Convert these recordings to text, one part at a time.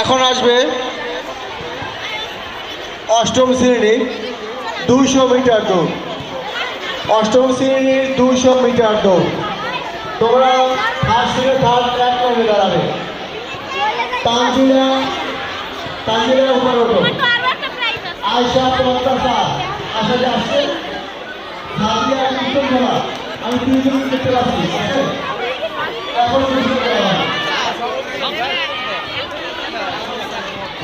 এখন আসবে অষ্টম শ্রেণির দুইশো মিটার দৌড়। অষ্টম শ্রেণির দুইশো মিটার দৌড়। তোমরা ফার্স্ট থেকে থার্ড এক লাইনে দাঁড়াবে। তানজিলা তানজিলা উপরে ওঠো। আয়সা প্রত্যাশা, আশা যে আসছে কীর্তন আমি তিনজন দেখতে পাচ্ছি এখন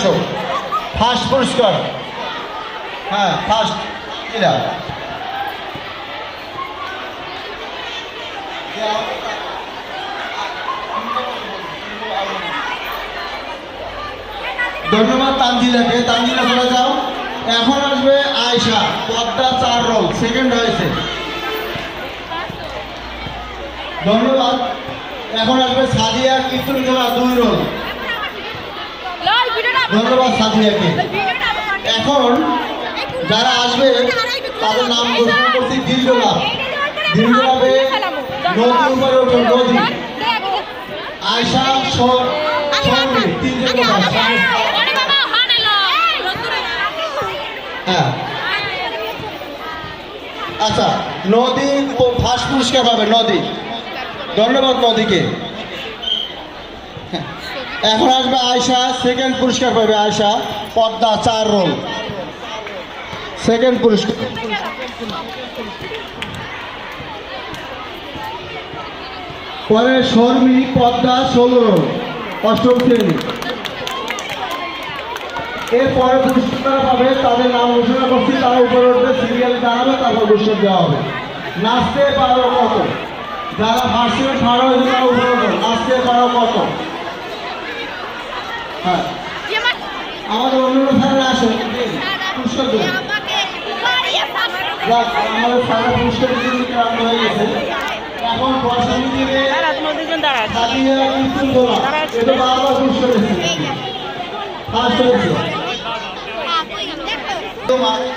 আসো। ফার্স্ট পুরস্কার। হ্যাঁ ফার্স্ট জিলা ধন্যবাদ তানজিলাকে। তানজিলা, চলে যাও। এখন আসবে আয়শা। পদ্মা চার রোল সেকেন্ড হয়েছে। ধন্যবাদ। এখন আসবে সাদিয়া কীর্তন খেলা দুই রোল ধন্যবাদ সাদিয়াকে এখন যারা আসবে, তাদের নাম ঘোষণা করছি দীর্ঘলাভ দীর্ঘলাভে নদী উপরে নদী। আয়সা হ্যাঁ। আচ্ছা নদী ফার্স্ট পুরস্কার পাবে, নদী। ধন্যবাদ নদীকে। এখন আসবে আয়সা সেকেন্ড পুরস্কার পাবে আয়সা পদ্মা চার রোল সেকেন্ড পুরস্কার। পরে শর্মী, পদ্মা ষোলো রোল অষ্টম শ্রেণি। এরপরে পুরস্কার পাবে, তাদের নাম ঘোষণা করছি, তারা উপরে উঠবে সিরিয়াল দাঁড়াবে তারপর পুরস্কার দেওয়া হবে। নাচতে পারো কত? যারা ভার্সিটি হয়েছে তারা উপরে নাচতে পারো কত? হ্যাঁ। আমাদের অন্যান্য স্যারেরা আসেন পুরস্কার দেবেন আমাদের সারা পুরস্কার দিতে দিতে আরম্ভ হয়ে গেছে। এখন কিন্তু দোলা। এটা বারবার পুরস্কার এসেছে ফার্স্ট হয়েছে তোমার হ্যাঁ,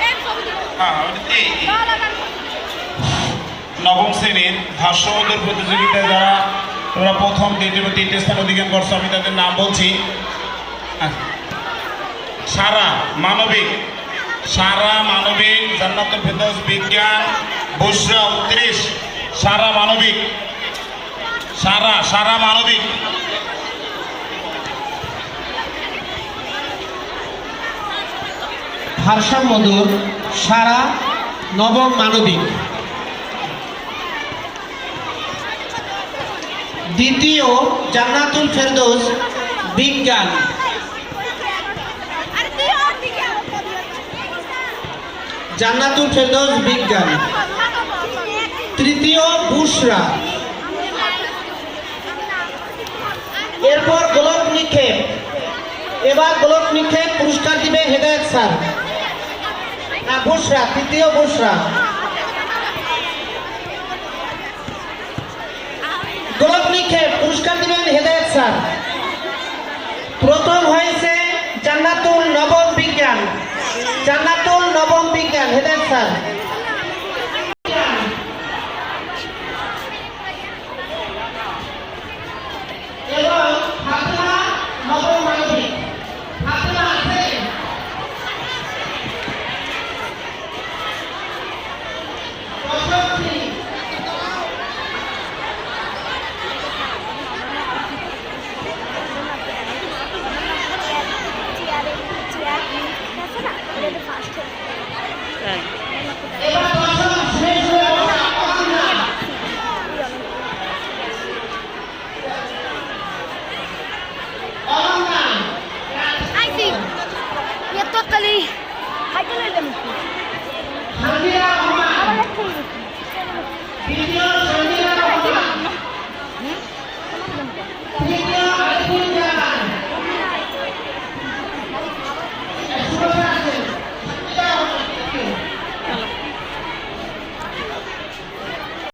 এই নবম শ্রেণির ভাষ্যবোধের প্রতিযোগিতায় যারা তোমরা প্রথম, দ্বিতীয় তৃতীয় স্থান অধিকার করছ, আমি তাদের নাম বলছি। সারা মানবিক সারা মানবিক জান্নাতুল ফেরদৌস বিজ্ঞান বুসরা উনত্রিশ। সারা মানবিক, সারা সারা মানবিক। ভারসাম্যদূর সারা নবম মানবিক। দ্বিতীয় জান্নাতুল ফেরদৌস, বিজ্ঞান। জান্নাতুল ফেরদৌস, বিজ্ঞান। তৃতীয় বুশরা। এরপর গোলক নিক্ষেপ। এবার গোলক নিক্ষেপ পুরস্কার দিবে হেদায়ত স্যার। না বুশরা তৃতীয় বুশরা গোলক নিক্ষেপ, পুরস্কার দিবেন হেদায়ত স্যার। প্রথম হয়েছে জান্নাতুল নবম বিজ্ঞান। জান্নাতুল নবম বিজ্ঞান, হেদায়ত স্যার। সাইকেল এলাম একটু আবার এক ছেলে গেছি হ্যাঁ,